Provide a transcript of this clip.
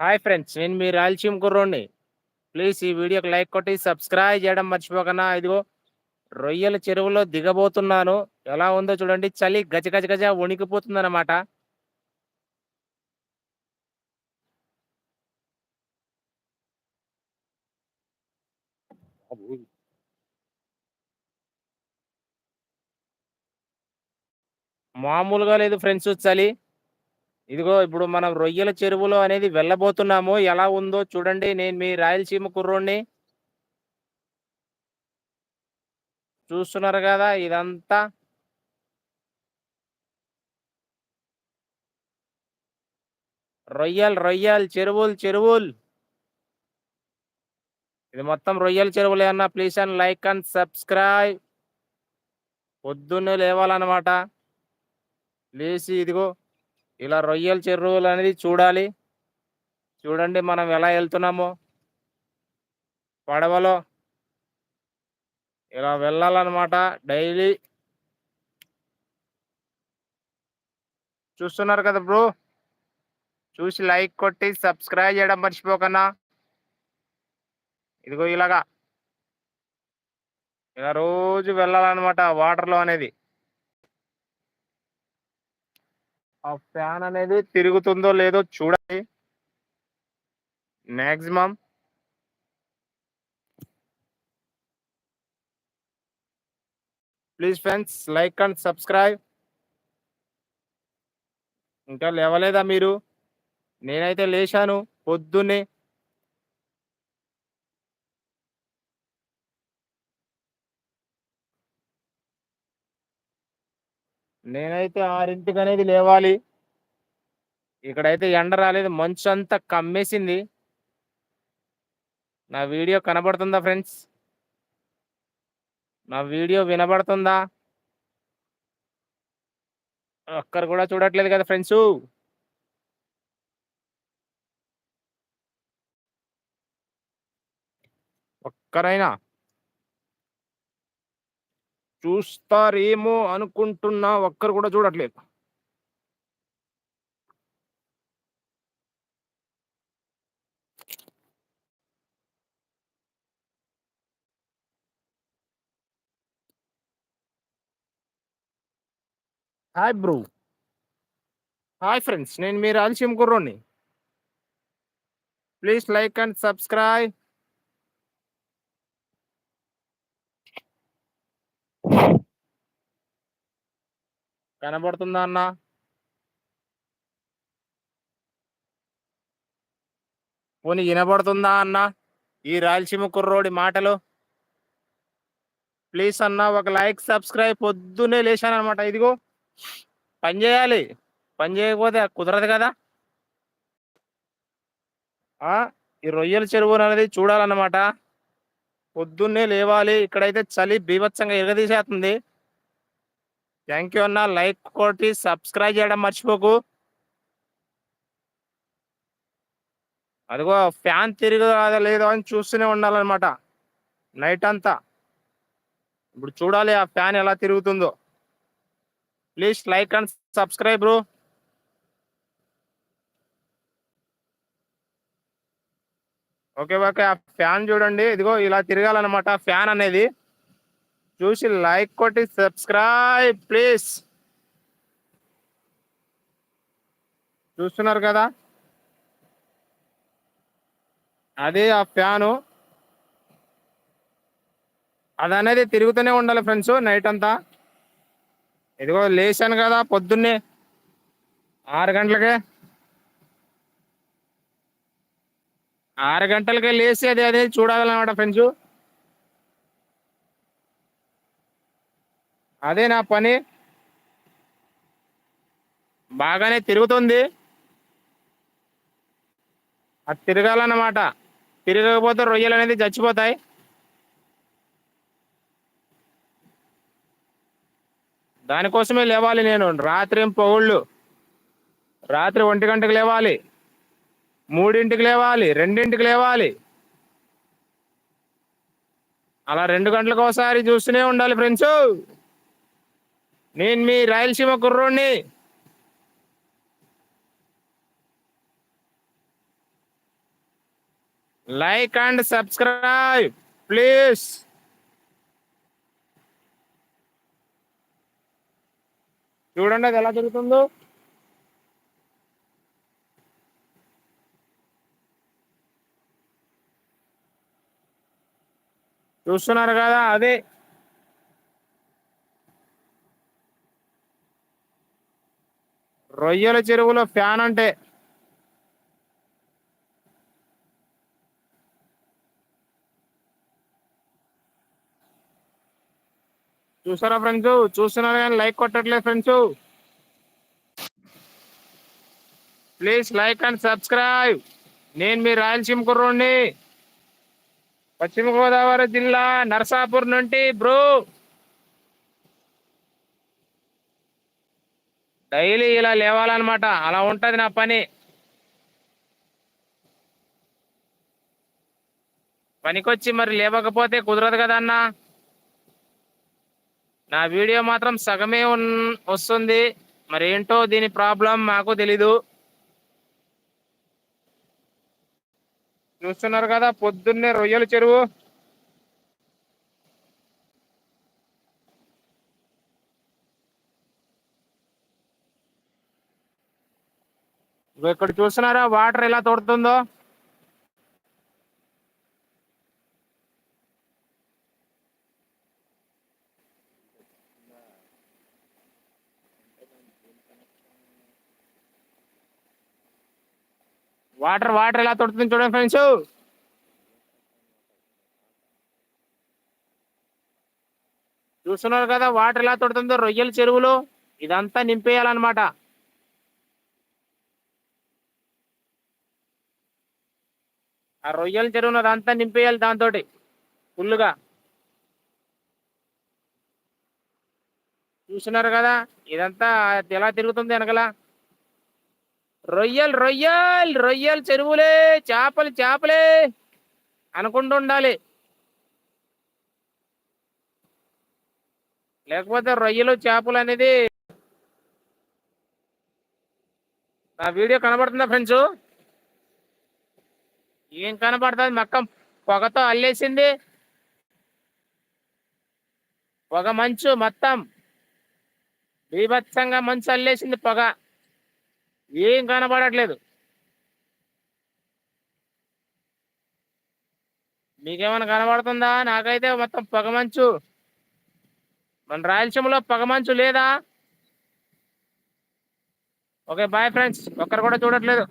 Hi friends నేను మీ Rayalaseema కుర్రోడిని. Please ఈ వీడియోకి లైక్ కొట్టి సబ్స్క్రైబ్ చేయడం మర్చిపోకనా ఇదిగో రొయ్యల చెరువులో దిగబోతున్నాను. ఎలా ఉందో చూడండి. చలి గజ గజ గజ వణికిపోతుంది మామూలుగా లేదు ఫ్రెండ్స్ చలి. ఇదిగో ఇప్పుడు మనం రొయ్యల చెరువులో అనేది వెళ్ళబోతున్నాము. ఎలా ఉందో చూడండి. నేను మీ రాయలసీమ కుర్రోడిని. చూస్తున్నారు కదా ఇదంతా. రొయ్యలు రొయ్యలు చెరువులు చెరువులు. ఇది మొత్తం రొయ్యల చెరువులు ఏమన్నా please and like and subscribe. పొద్దున్నే లేవాలన్నమాట. లేచి ఇదిగో ఇలా రొయ్యల చెరువులు అనేది చూడాలి. చూడండి మనం ఎలా వెళ్తున్నామో. పడవలో ఇలా వెళ్ళాలన్నమాట డైలీ. చూస్తున్నారు కదా బ్రో? చూసి లైక్ కొట్టి సబ్స్క్రైబ్ చేయడం మర్చిపోకన్నా. ఇదిగో ఇలాగా. ఇలా రోజు వెళ్ళాలన్నమాట వాటర్లో అనేది. ఆ ఫ్యాన్ అనేది తిరుగుతుందో లేదో చూడాలి maximum please friends like and subscribe ఇంకా లేవలేదా మీరు? నేనైతే లేచాను. పొద్దున్నే నేనైతే ఆరింటికి అనేది లేవాలి. ఇక్కడైతే ఎండ రాలేదు మంచు అంతా కమ్మేసింది. నా వీడియో కనబడుతుందా ఫ్రెండ్స్? నా వీడియో వినబడుతుందా? ఒక్కరు కూడా చూడట్లేదు కదా ఫ్రెండ్స్? ఒక్కరైనా చూస్తారేమో అనుకుంటున్నా ఒక్కరు కూడా చూడట్లేదు. Hi bro. హాయ్ ఫ్రెండ్స్ నేను మీరు ఆలస్యం కుర్రోని ప్లీజ్ లైక్ అండ్ సబ్స్క్రైబ్. కనబడుతుందా అన్న? పోనీ వినబడుతుందా అన్న? ఈ రాయలసీమ కుర్రోడి మాటలు? ప్లీజ్ అన్న ఒక లైక్ సబ్స్క్రైబ్ పొద్దున్నే లేచాను అనమాట ఇదిగో పని చేయాలి. పని చేయకపోతే కుదరదు కదా. ఈ రొయ్యల చెరువు అనేది చూడాలన్నమాట. పొద్దున్నే లేవాలి. ఇక్కడైతే చలి బీభత్సంగా ఎగదీసేస్తుంది థ్యాంక్ యూ అన్న. లైక్ కొట్టి సబ్స్క్రైబ్ చేయడం మర్చిపోకు. అదిగో ఫ్యాన్ తిరగదా లేదో అని చూస్తూనే ఉండాలన్నమాట. నైట్ అంతా. ఇప్పుడు చూడాలి ఆ ఫ్యాన్ ఎలా తిరుగుతుందో. Please like and subscribe bro okay okay ఆ ఫ్యాన్ చూడండి. ఇదిగో ఇలా తిరగాలన్నమాట. ఫ్యాన్ అనేది చూసి లైక్ కొట్టి సబ్స్క్రైబ్ ప్లీజ్. చూస్తున్నారు కదా? అదే ఆ ఫ్యాను. అది అనేది తిరుగుతూనే ఉండాలి ఫ్రెండ్స్ నైట్ అంతా. ఇదిగో లేచాను కదా పొద్దున్నే. ఆరు గంటలకే. ఆరు గంటలకే లేచి అది అదే చూడాలన్నమాట ఫ్రెండ్స్. అదే నా పని. బాగానే తిరుగుతుంది. అది తిరగాలన్నమాట. తిరగకపోతే రొయ్యలు అనేది చచ్చిపోతాయి. దానికోసమే లేవాలి నేను. రాత్రి ఏం పొగుళ్ళు. రాత్రి ఒంటి గంటకు లేవాలి. మూడింటికి లేవాలి. రెండింటికి లేవాలి. అలా రెండు గంటలకు ఒకసారి చూస్తూనే ఉండాలి ఫ్రెండ్స్. నేను మీ Rayalaseema కుర్రోడిని. Like and subscribe please. చూడండి అది ఎలా జరుగుతుందో. చూస్తున్నారు కదా అదే. రొయ్యల చెరువులో ఫ్యాన్ అంటే చూసారా ఫ్రెండ్స్? చూస్తున్నారు కానీ like కొట్టట్లేదు friends. Please like and subscribe. నేను మీ రాయలసీమ కుర్రోడ్ని. పశ్చిమ గోదావరి జిల్లా నర్సాపూర్ నుండి బ్రో. డైలీ ఇలా లేవాలన్నమాట. అలా ఉంటది నా పని. పనికొచ్చి మరి లేవకపోతే కుదరదు కదన్నా నా వీడియో మాత్రం సగమే వస్తుంది. మరి ఏంటో దీని ప్రాబ్లం మాకు తెలీదు. చూస్తున్నారు కదా పొద్దున్నే రొయ్యల చెరువు. ఇక్కడ చూస్తున్నారా? వాటర్ ఎలా తోడుతుందో? వాటర్ వాటర్ ఎలా తొడుతుంది చూడండి ఫ్రెండ్స్. చూస్తున్నారు కదా వాటర్ ఎలా తొడుతుందో? రొయ్యల చెరువులు ఇదంతా నింపేయాలన్నమాట. ఆ రొయ్యల చెరువును అదంతా నింపేయాలి దాంతో ఫుల్గా చూస్తున్నారు కదా ఇదంతా ఎలా తిరుగుతుంది వెనకల? రొయ్యలు రొయ్యలు రొయ్యలు చెరువులే చేపలు చేపలే అనుకుంటూ ఉండాలి. లేకపోతే రొయ్యలు చేపలు అనేది నా వీడియో కనబడుతుందా ఫ్రెండ్స్? ఏం కనబడుతుంది? మొత్తం పొగతో అల్లేసింది. పొగ మంచు మొత్తం. బీభత్సంగా మంచు అల్లేసింది పొగ. ఏం కనబడట్లేదు. మీకేమైనా కనబడుతుందా? నాకైతే మొత్తం పొగమంచు మన రాయలసీమలో పొగమంచు లేదా? Okay bye friends. ఒక్కరు కూడా చూడట్లేదు.